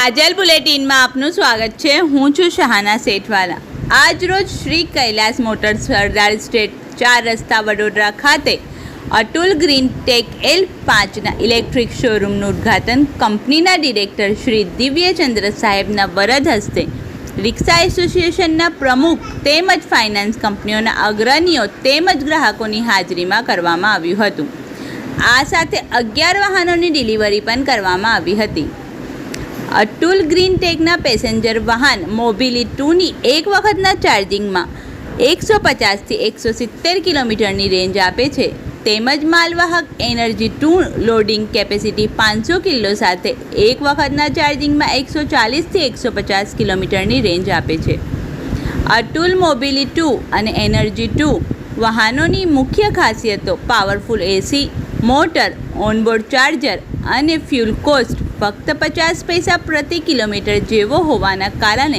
કાજલ બુલેટિનમાં આપનું સ્વાગત છે. હું છું શહાના શેઠવાલા. આજરોજ શ્રી કૈલાસ મોટર્સ સરદાર સ્ટેટ ચાર રસ્તા વડોદરા ખાતે અતુલ ગ્રીન ટેક એલ પાંચના ઇલેક્ટ્રિક શોરૂમનું ઉદ્ઘાટન કંપનીના ડિરેક્ટર શ્રી દિવ્યચંદ્ર સાહેબના વરદ હસ્તે રિક્ષા એસોસિએશનના પ્રમુખ તેમજ ફાઇનાન્સ કંપનીઓના અગ્રણીઓ તેમજ ગ્રાહકોની હાજરીમાં કરવામાં આવ્યું હતું. આ સાથે અગિયાર વાહનોની ડિલિવરી પણ કરવામાં આવી હતી. અતુલ ગ્રીન ટેગના પેસેન્જર વાહન મોબિલી ટુની એક વખતના ચાર્જિંગમાં એકસો પચાસથી એકસો સિત્તેર કિલોમીટરની રેન્જ આપે છે. તેમજ માલવાહક એનર્જી ટુ લોડિંગ કેપેસિટી પાંચસો કિલો સાથે એક વખતના ચાર્જિંગમાં એકસો ચાલીસથી એકસો પચાસ કિલોમીટરની રેન્જ આપે છે. અતુલ મોબિલી ટુ અને એનર્જી ટુ વાહનોની મુખ્ય ખાસિયતો powerful AC, motor, onboard charger અને ફ્યુલ કોસ્ટ ફક્ત પચાસ પૈસા પ્રતિ કિલોમીટર જેવો હોવાના કારણે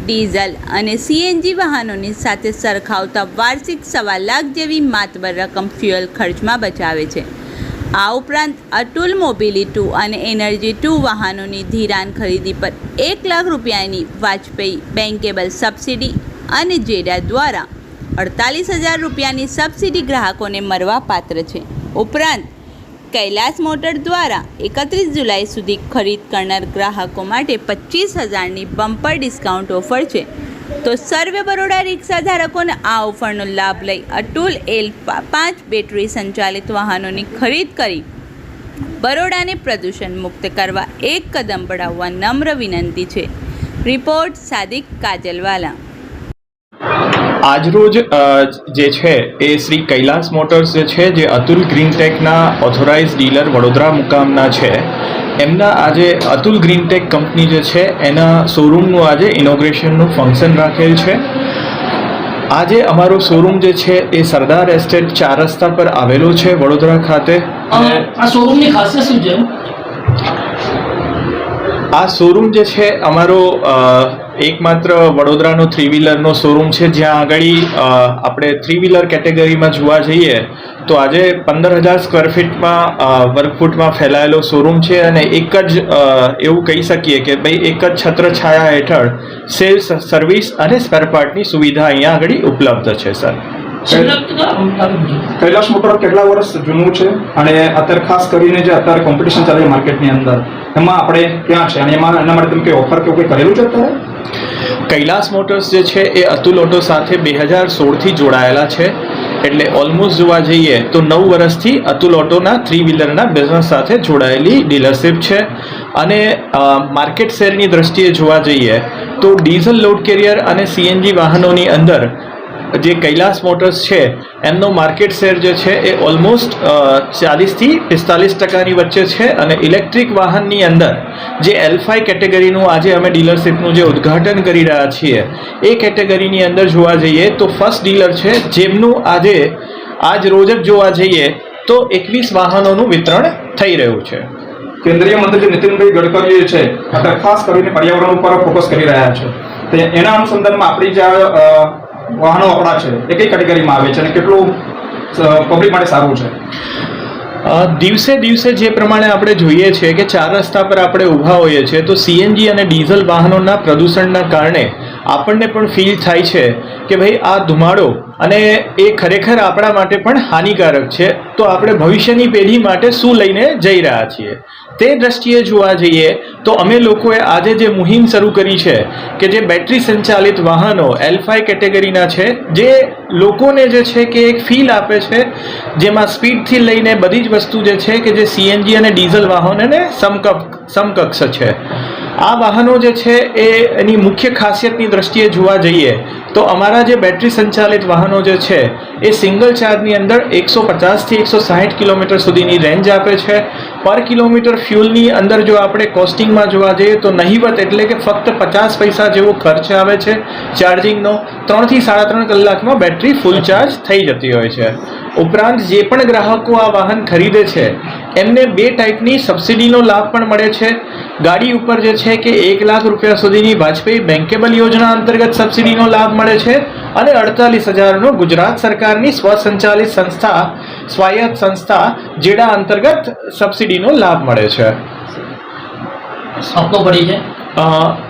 ડીઝલ અને સીએનજી વાહનોની સાથે સરખાવતા વાર્ષિક સવા લાખ જેવી માતબર રકમ ફ્યુઅલ ખર્ચમાં બચાવે છે. આ ઉપરાંત મોબિલી ટુ અને એનર્જી ટુ વાહનોની ધિરાણ ખરીદી પર એક લાખ રૂપિયાની વાજપેયી બેન્કેબલ સબસિડી અને જેડા દ્વારા અડતાલીસ હજાર રૂપિયાની સબસિડી ગ્રાહકોને મળવા પાત્ર છે. ઉપરાંત કૈલાસ મોટર દ્વારા એકત્રીસ જુલાઈ સુધી ખરીદ કરનાર ગ્રાહકો માટે પચીસ હજારની બમ્પર ડિસ્કાઉન્ટ ઓફર છે. તો સર્વે બરોડા રિક્ષા ધારકોને આ ઓફરનો લાભ લઈ અતુલ એલ પાંચ બેટરી સંચાલિત વાહનોની ખરીદ કરી. બરોડાને પ્રદૂષણ મુક્ત કરવા એક કદમ બઢાવવા નમ્ર વિનંતી છે. રિપોર્ટ સાદિક કાજલવાલા. આજરોજ જે છે એ શ્રી કૈલાસ મોટર્સ જે છે, જે અતુલ ગ્રીનટેકના ઓથોરાઇઝ ડીલર વડોદરા મુકામના છે, એમના આજે અતુલ ગ્રીનટેક કંપની જે છે, એના શોરૂમનું આજે ઇનોગ્રેશનનું ફંક્શન રાખેલ છે. આજે અમારો શોરૂમ જે છે એ સરદાર એસ્ટેટ ચાર રસ્તા પર આવેલો છે વડોદરા ખાતે. આ શોરૂમની ખાસિયત શું છે? આ શોરૂમ જે છે, અમારો એકમાત્ર વડોદરાનો થ્રી વ્હીલરનો શોરૂમ છે. જ્યાં આગળ આપણે થ્રી વ્હીલર કેટેગરીમાં જોવા જઈએ, તો આજે પંદર હજાર સ્ક્વેર ફીટમાં વર્કફૂટમાં ફેલાયેલો શોરૂમ છે અને એક જ એવું કહી શકીએ કે ભાઈ એક જ છત્રછાયા હેઠળ સેલ્સ સર્વિસ અને સ્પેરપાર્ટની સુવિધા અહીંયા આગળ ઉપલબ્ધ છે, સર. કૈલાસ મોટર કેટલા વર્ષ જૂનું છે? અને અત્યારે ખાસ કરીને જે અત્યારે કોમ્પિટિશન ચાલે છે માર્કેટની અંદર એમાં આપણે ક્યાં છે? અને એમાં એના માટે તમે કંઈ ઓફર કે કંઈ કરેલું છે અત્યારે? કૈલાસ મોટર્સ જે છે એ અતુલ ઓટો સાથે બે હજાર સોળથી જોડાયેલા છે. એટલે ઓલમોસ્ટ જોવા જઈએ તો નવ વર્ષથી અતુલ ઓટોના થ્રી વ્હીલરના બિઝનેસ સાથે જોડાયેલી ડીલરશીપ છે. અને માર્કેટ શેરની દ્રષ્ટિએ જોવા જઈએ તો ડીઝલ લોડ કેરિયર અને સીએનજી વાહનોની અંદર જે કૈલાસ મોટર્સ છે, એમનો માર્કેટ શેર જે છે એ ઓલમોસ્ટ ચાલીસથી પિસ્તાલીસ ટકાની વચ્ચે છે અને ઇલેક્ટ્રિક વાહનની અંદર જે એલ્ફાઈ કેટેગરીનું આજે અમે ડીલરશીપનું જે ઉદ્ઘાટન કરી રહ્યા છીએ, એ કેટેગરીની અંદર જોવા જઈએ તો ફર્સ્ટ ડીલર છે જેમનું આજે, આજ રોજ જ જોવા જઈએ તો એકવીસ વાહનોનું વિતરણ થઈ રહ્યું છે. કેન્દ્રીય મંત્રી નીતિનભાઈ ગડકરી છે ખાસ કરીને પર્યાવરણ ઉપર ફોકસ કરી રહ્યા છે. એના અનુસંધાનમાં આપણી જે વાહનો આપણા છે, એ કઈ કેટેગરીમાં આવે છે અને કેટલું પબ્લિક માટે સારું છે? દિવસે દિવસે જે પ્રમાણે આપણે જોઈએ છીએ કે ચાર રસ્તા પર આપણે ઊભા હોઈએ છીએ, તો સીએનજી અને ડીઝલ વાહનોના પ્રદૂષણના કારણે આપણને પણ ફીલ થાય છે કે ભાઈ આ ધુમાડો અને એ ખરેખર આપણા માટે પણ હાનિકારક છે. તો આપણે ભવિષ્યની પેઢી માટે શું લઈને જઈ રહ્યા છીએ? તે દ્રષ્ટિએ જોવા જઈએ તો અમે લોકોએ આજે જે મુહિમ શરૂ કરી છે કે જે બેટરી સંચાલિત વાહનો એલ ફાઈ કેટેગરીના છે, જે લોકોને જે છે કે એક ફીલ આપે છે, જેમાં સ્પીડથી લઈને બધી જ વસ્તુ જે છે કે જે સીએનજી અને ડીઝલ વાહનોને સમકક્ષ સમકક્ષ છે. આ વાહનો જે છે એ એની મુખ્ય ખાસિયતની દ્રષ્ટિએ જોવા જઈએ તો અમારા જે બેટરી સંચાલિત વાહનો જે છે એ સિંગલ ચાર્જની અંદર એકસો પચાસથી એકસો સાહીઠ કિલોમીટર સુધીની રેન્જ આપે છે. પર કિલોમીટર ફ્યુલની અંદર જો આપણે કોસ્ટિંગમાં જોવા જઈએ તો નહીવત એટલે કે ફક્ત પચાસ પૈસા જેવો ખર્ચ આવે છે. ચાર્જિંગનો ત્રણથી સાડા ત્રણ કલાકમાં બેટરી ફૂલ ચાર્જ થઈ જતી હોય છે. ઉપરાંત જે પણ ગ્રાહકો આ વાહન ખરીદે છે, એમને બે ટાઈપની સબસિડીનો લાભ પણ મળે છે. ગાડી ઉપર જે છે કે એક લાખ રૂપિયા સુધીની વાજપેયી બેન્કેબલ યોજના અંતર્ગત સબસિડીનો લાભ મળે છે અને અડતાલીસ હજારનો ગુજરાત સરકારની સ્વસંચાલિત સંસ્થા, સ્વાયત્ત સંસ્થા, જેડા અંતર્ગત સબસિડીનો લાભ મળે છે. હપ્તો પડી છે?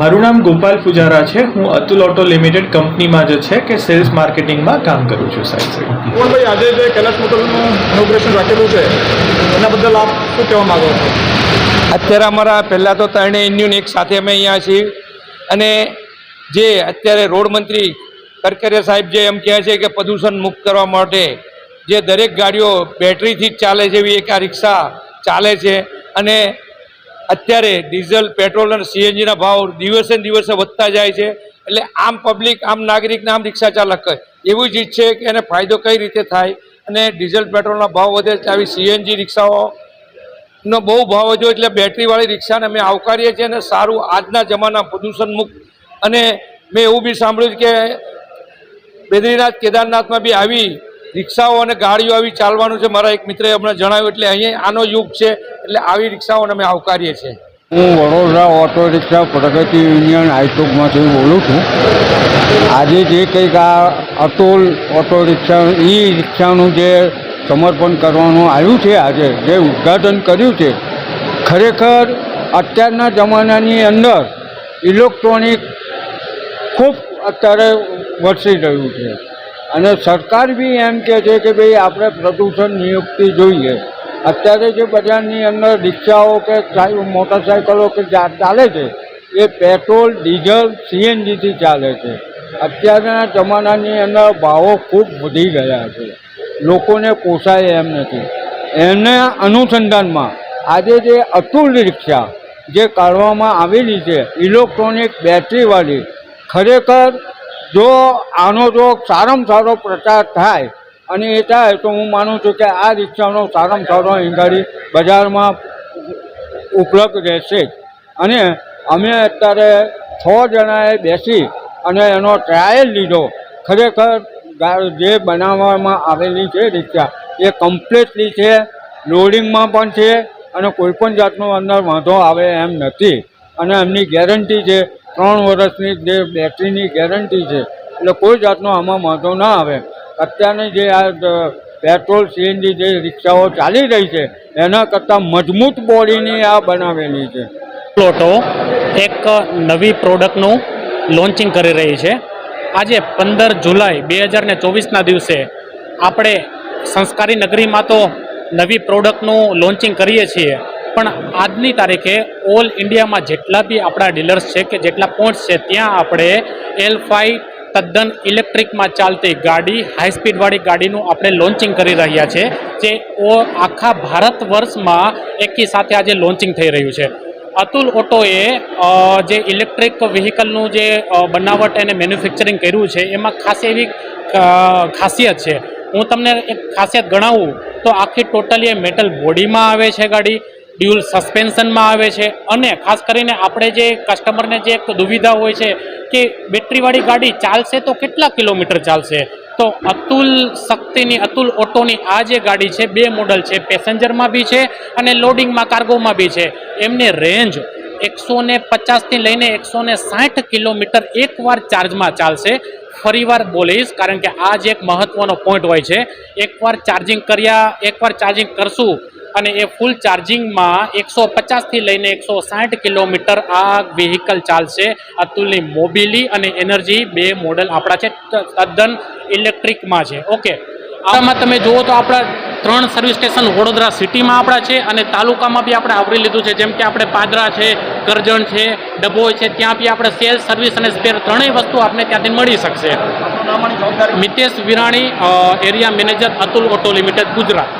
મારું નામ ગોપાલ પુજારા છે. હું અતુલ ઓટો લિમિટેડ કંપનીમાં જે છે કે સેલ્સ માર્કેટિંગમાં કામ કરું છું સાહેબ. સાહેબ ભાઈ આજે જે કૈલાસ મોટલનું ઇનોગ્રેશન રાખેલું છે એના બદલ આપ શું કહેવા માંગો છો? અત્યારે અમારા પહેલાં તો ત્રણેય ઇન્યુન એક સાથે અમે અહીંયા છીએ. અને જે અત્યારે રોડ મંત્રી કરકરિયા સાહેબ જે એમ કહે છે કે પ્રદૂષણ મુક્ત કરવા માટે જે દરેક ગાડીઓ બેટરીથી જ ચાલે છે એવી એક આ રિક્ષા ચાલે છે અને અત્યારે ડીઝલ, પેટ્રોલ અને સીએનજીના ભાવ દિવસે ને દિવસે વધતા જાય છે. એટલે આમ પબ્લિક આમ નાગરિકને આમ રિક્ષા ચાલક એવું જ ઈચ્છે કે એને ફાયદો કઈ રીતે થાય અને ડીઝલ, પેટ્રોલના ભાવ વધે આવી સીએનજી રિક્ષાઓનો બહુ ભાવ વધ્યો એટલે બેટરીવાળી રિક્ષાને અમે આવકારીએ છીએ અને સારું આજના જમાના પ્રદૂષણ મુક્ત અને મેં એવું બી સાંભળ્યું કે બદ્રીનાથ કેદારનાથમાં બી આવી રિક્ષાઓ અને ગાડીઓ આવી ચાલવાનું છે. મારા એક મિત્રએ હમણાં જણાવ્યું એટલે અહીંયા આનો યુગ છે એટલે આવી રિક્ષાઓને અમે આવકારીએ છીએ. હું Vadodara auto rickshaw Pragati union આઈટોકમાંથી બોલું છું. આજે જે કંઈક આ અતુલ ઓટો રિક્ષા, ઈ રિક્ષાનું જે સમર્પણ કરવાનું આવ્યું છે આજે, જે ઉદ્ઘાટન કર્યું છે, ખરેખર અત્યારના જમાનાની અંદર ઇલેક્ટ્રોનિક ખૂબ અત્યારે વરસી રહ્યું છે. અને સરકાર બી એમ કહે છે કે ભાઈ આપણે પ્રદૂષણ નિયુક્તિ જોઈએ. અત્યારે જે બજારની અંદર રિક્ષાઓ કે મોટરસાયકલો કે ચાલે છે, એ પેટ્રોલ, ડીઝલ સીએનજીથી ચાલે છે. અત્યારના જમાનાની અંદર ભાવો ખૂબ વધી ગયા છે. લોકોને પોસાય એમ નથી. એના અનુસંધાનમાં આજે જે અતુલ રિક્ષા જે કાઢવામાં આવેલી છે, ઇલેક્ટ્રોનિક બેટરીવાળી ખરેખર જો આનો જો સારામાં સારો પ્રચાર થાય અને એ થાય, તો હું માનું છું કે આ રિક્ષાનો સારામાં સારો ઈંગાડી બજારમાં ઉપલબ્ધ રહેશે અને અમે અત્યારે છ જણાએ બેસી અને એનો ટ્રાયલ લીધો. ખરેખર જે બનાવવામાં આવેલી છે રિક્ષા એ કમ્પ્લીટલી છે લોડિંગમાં પણ છે અને કોઈપણ જાતનો અંદર વાંધો આવે એમ નથી. અને એમની ગેરંટી છે ત્રણ વર્ષની જે બેટરીની ગેરંટી છે, એટલે કોઈ જાતનો આમાં વાંધો ના આવે. અત્યારની જે આ પેટ્રોલ સીએનજી જે રિક્ષાઓ ચાલી રહી છે, એના કરતાં મજબૂત બોડીની આ બનાવેલી છે. પ્લોટો એક નવી પ્રોડક્ટનું લોન્ચિંગ કરી રહી છે. આજે પંદર જુલાઈ બે હજાર ને ચોવીસના દિવસે આપણે સંસ્કારી નગરીમાં તો નવી પ્રોડક્ટનું લોન્ચિંગ કરીએ છીએ. પણ આજની તારીખે ઓલ ઇન્ડિયામાં જેટલા બી આપણા ડીલર્સ છે કે જેટલા પોઈન્ટ્સ છે, ત્યાં આપણે એલ ફાઇવ તદ્દન ઇલેક્ટ્રિકમાં ચાલતી ગાડી હાઈ સ્પીડવાળી ગાડીનું આપણે લોન્ચિંગ કરી રહ્યા છે, જે ઓ આખા ભારત વર્ષમાં એકી સાથે આજે લોન્ચિંગ થઈ રહ્યું છે. અતુલ ઓટોએ જે ઇલેક્ટ્રિક વ્હીકલનું જે બનાવટ એને મેન્યુફેક્ચરિંગ કર્યું છે, એમાં ખાસ એવી ખાસિયત છે. હું તમને એક ખાસિયત ગણાવું, તો આખી ટોટલી એ મેટલ બોડીમાં આવે છે ગાડી ડ્યુલ સસ્પેન્શનમાં આવે છે. અને ખાસ કરીને આપણે જે કસ્ટમરને જે એક દુવિધા હોય છે કે બેટરીવાળી ગાડી ચાલશે તો કેટલા કિલોમીટર ચાલશે? તો અતુલ શક્તિની, અતુલ ઓટોની આ જે ગાડી છે, બે મોડલ છે. પેસેન્જરમાં બી છે અને લોડિંગમાં કાર્ગોમાં બી છે. એમની રેન્જ એકસો ને પચાસથી લઈને એકસો ને સાઠ કિલોમીટર એકવાર ચાર્જમાં ચાલશે. ફરીવાર બોલીશ, કારણ કે આ જ એક મહત્ત્વનો પોઈન્ટ હોય છે. એકવાર ચાર્જિંગ કર્યા, એકવાર ચાર્જિંગ કરશું અને એ ફૂલ ચાર્જિંગમાં એકસો પચાસથી લઈને એકસો સાઠ કિલોમીટર આ વ્હીકલ ચાલશે. અતુલની મોબિલી અને એનર્જી બે મોડલ આપણા છે તદ્દન ઇલેક્ટ્રિકમાં છે. ઓકે આમાં તમે જુઓ તો આપણા ત્રણ સર્વિસ સ્ટેશન વડોદરા સિટીમાં આપણા છે અને તાલુકામાં બી આપણે આવરી લીધું છે. જેમ કે આપણે પાદરા છે કરજણ છે ડભોઈ છે ત્યાં બી આપણે સેલ સર્વિસ અને સ્પેર ત્રણેય વસ્તુ આપણે ત્યાંથી મળી શકશે. Mitesh Virani area manager Atul auto limited Gujarat.